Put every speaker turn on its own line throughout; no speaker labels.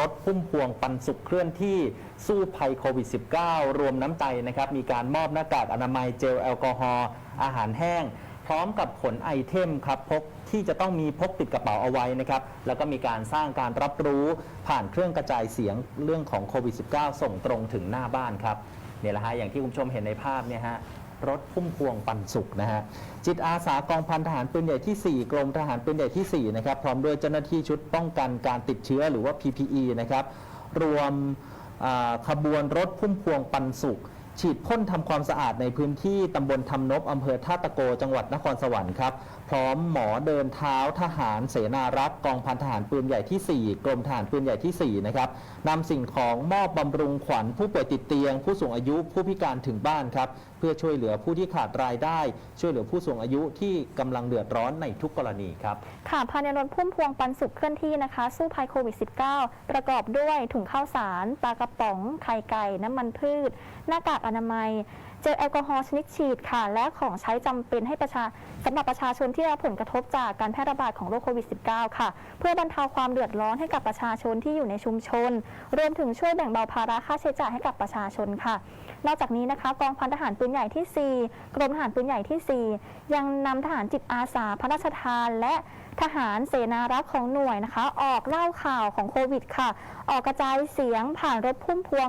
รถพุ่มพวงปันสุขเคลื่อนที่สู้ภัยโควิด -19 รวมน้ำใจนะครับ มีการมอบหน้ากากอนามัยเจลแอลกอฮอล์อาหารแห้ง พร้อมกับขนไอเทมครับพกที่จะต้องมีพกติดกระเป๋าเอาไว้นะครับ แล้วก็มีการสร้างการรับรู้ผ่านเครื่องกระจายเสียงเรื่องของโควิด -19 ส่งตรงถึงหน้าบ้านครับเนี่ยแหละฮะอย่างที่คุณผู้ชมเห็นในภาพเนี่ยฮะ รถพุ่มพวงปันสุขนะฮะจิตอาสากองพันทหารปืนใหญ่ที่ 4 กรมทหารปืนใหญ่ที่ 4 นะครับ พร้อมด้วยเจ้าหน้าที่ชุดป้องกันการติดเชื้อหรือว่า PPE นะครับ รวมขบวนรถพุ่มพวงปันสุข ฉีดพ่นทำความสะอาดในพื้นที่ตำบลทำนบอำเภอท่าตะโก จังหวัดนครสวรรค์ครับ พร้อมหมอเดินเท้าทหารเสนารักษ์กองพันทหารปืนใหญ่ที่ 4 กรมทหารปืนใหญ่ที่ 4 นะครับนำสิ่งของมอบบำรุงขวัญผู้ป่วยติดเตียง ผู้สูงอายุผู้พิการถึงบ้านครับ พื่อช่วยเหลือผู้ที่ขาดรายได้ ช่วยเหลือผู้สูงอายุที่กำลังเดือดร้อนในทุกกรณีครับ
ค่ะภายในรถพุ่มพวงปันสุขเคลื่อนที่นะคะ สู้ภัยโควิด -19 ประกอบด้วยถุงข้าวสารปลากระป๋องไข่ไก่ น้ำมันพืช หน้ากากอนามัยเจลแอลกอฮอล์ชนิดฉีดค่ะ และของใช้จำเป็นให้ประชาสำหรับประชาชนที่ได้รับผลกระทบจากการแพร่ระบาดของโรคโควิด -19 ค่ะ เพื่อบรรเทาความเดือดร้อนให้กับประชาชนที่อยู่ในชุมชน รวมถึงช่วยแบ่งเบาภาระค่าใช้จ่ายให้กับประชาชนค่ะ นอกจากนี้นะคะ กองพันทหารปืนใหญ่ที่ 4 กรมทหารปืนใหญ่ที่ 4 ยังนำทหารจิตอาสาพระราชทานและทหารเสนารักษ์ของหน่วยนะคะ ออกเล่าข่าวของโควิดค่ะ ออกกระจายเสียงผ่านรถพุ่มพวง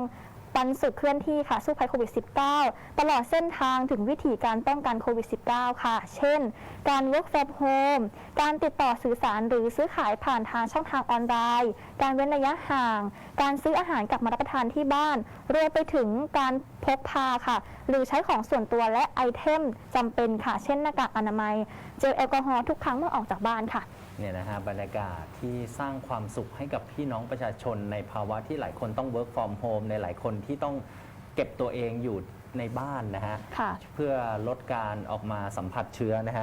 ปันสุขเคลื่อนที่ค่ะสู้ภัยโควิด -19 ตลอดเส้นทางถึงวิธีการป้องกันโควิด -19 ค่ะ เช่น การ work from home การติดต่อสื่อสารหรือซื้อขายผ่านทางช่องทางออนไลน์ การเว้นระยะห่าง การซื้ออาหารกลับมารับประทานที่บ้าน รวมไปถึงการพกพาค่ะ หรือใช้ของส่วนตัวและไอเทมจำเป็นค่ะ เช่นหน้ากากอนามัย เจลแอลกอฮอล์ทุกครั้งเมื่อออกจากบ้านค่ะ
เนี่ยนะฮะบรรยากาศที่สร้างความสุขให้กับพี่น้องประชาชนในภาวะที่หลายคนต้อง work from home ในหลายคนที่ต้องเก็บตัวเองอยู่ในบ้านนะฮะ
ค่ะ
เพื่อลดการออกมาสัมผัสเชื้อนะฮะ